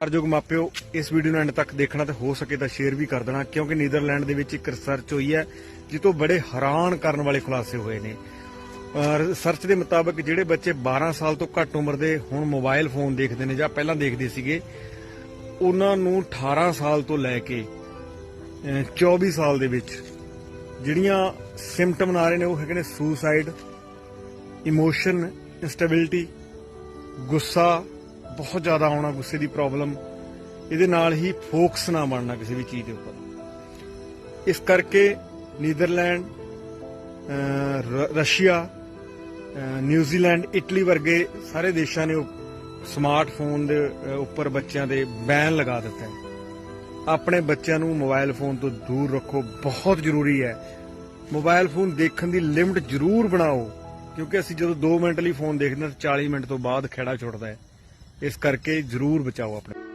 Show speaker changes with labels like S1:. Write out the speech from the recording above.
S1: ਅਰਜੋਗ ਮਾਪਿਓ, ਇਸ ਵੀਡੀਓ ਨੂੰ ਐਂਡ ਤੱਕ ਦੇਖਣਾ ਤੇ ਹੋ ਸਕੇ ਤਾਂ ਸ਼ੇਅਰ ਵੀ ਕਰ ਦੇਣਾ, ਕਿਉਂਕਿ ਨੀਦਰਲੈਂਡ ਦੇ ਵਿੱਚ ਇੱਕ ਰਿਸਰਚ ਹੋਈ ਹੈ ਜਿਹਤੋਂ ਬੜੇ ਹੈਰਾਨ ਕਰਨ ਵਾਲੇ ਖੁਲਾਸੇ ਹੋਏ ਨੇ। ਰਿਸਰਚ ਦੇ ਮੁਤਾਬਕ ਜਿਹੜੇ ਬੱਚੇ 12 ਸਾਲ ਤੋਂ ਘੱਟ ਉਮਰ ਦੇ ਹੁਣ ਮੋਬਾਈਲ ਫੋਨ ਦੇਖਦੇ ਨੇ ਜਾਂ ਪਹਿਲਾਂ ਦੇਖਦੇ ਸੀਗੇ, ਉਹਨਾਂ ਨੂੰ 18 ਸਾਲ ਤੋਂ ਲੈ ਕੇ, ਅਹ 24 ਸਾਲ ਦੇ ਵਿੱਚ ਜਿਹੜੀਆਂ ਸਿੰਪਟਮ ਆ ਰਹੇ ਨੇ ਉਹ ਹੈਗੇ ਨੇ ਸੁਸਾਈਡ ਇਮੋਸ਼ਨ ਇੰਸਟੇਬਿਲਿਟੀ ਗੁੱਸਾ ਬਹੁਤ ਜ਼ਿਆਦਾ ਆਉਣਾ ਗੁੱਸੇ ਦੀ ਪ੍ਰੋਬਲਮ ਇਹਦੇ ਨਾਲ ਹੀ ਫੋਕਸ ਨਾ ਬਣਨਾ ਕਿਸੇ ਵੀ ਚੀਜ਼ ਦੇ ਉੱਪਰ। ਇਸ ਕਰਕੇ ਨੀਦਰਲੈਂਡ ਰਸ਼ੀਆ ਨਿਊਜ਼ੀਲੈਂਡ, ਇਟਲੀ ਵਰਗੇ ਸਾਰੇ ਦੇਸ਼ਾਂ ਨੇ ਸਮਾਰਟਫੋਨ ਦੇ ਉੱਪਰ ਬੱਚਿਆਂ ਦੇ ਬੈਨ ਲਗਾ ਦਿੱਤਾ ਹੈ। ਆਪਣੇ ਬੱਚਿਆਂ ਨੂੰ ਮੋਬਾਈਲ ਫੋਨ ਤੋਂ ਦੂਰ ਰੱਖੋ, ਬਹੁਤ ਜ਼ਰੂਰੀ ਹੈ। ਮੋਬਾਈਲ ਫੋਨ ਦੇਖਣ ਦੀ ਲਿਮਟ ਜ਼ਰੂਰ ਬਣਾਓ, ਕਿਉਂਕਿ ਅਸੀਂ ਜਦੋਂ 2 ਮਿੰਟ ਲਈ ਫੋਨ ਦੇਖਦੇ ਹਾਂ ਤਾਂ 40 ਮਿੰਟ ਤੋਂ ਬਾਅਦ ਖੇੜਾ ਛੁੱਟਦਾ ਹੈ। ਇਸ ਕਰਕੇ ਜ਼ਰੂਰ ਬਚਾਓ ਆਪਣੇ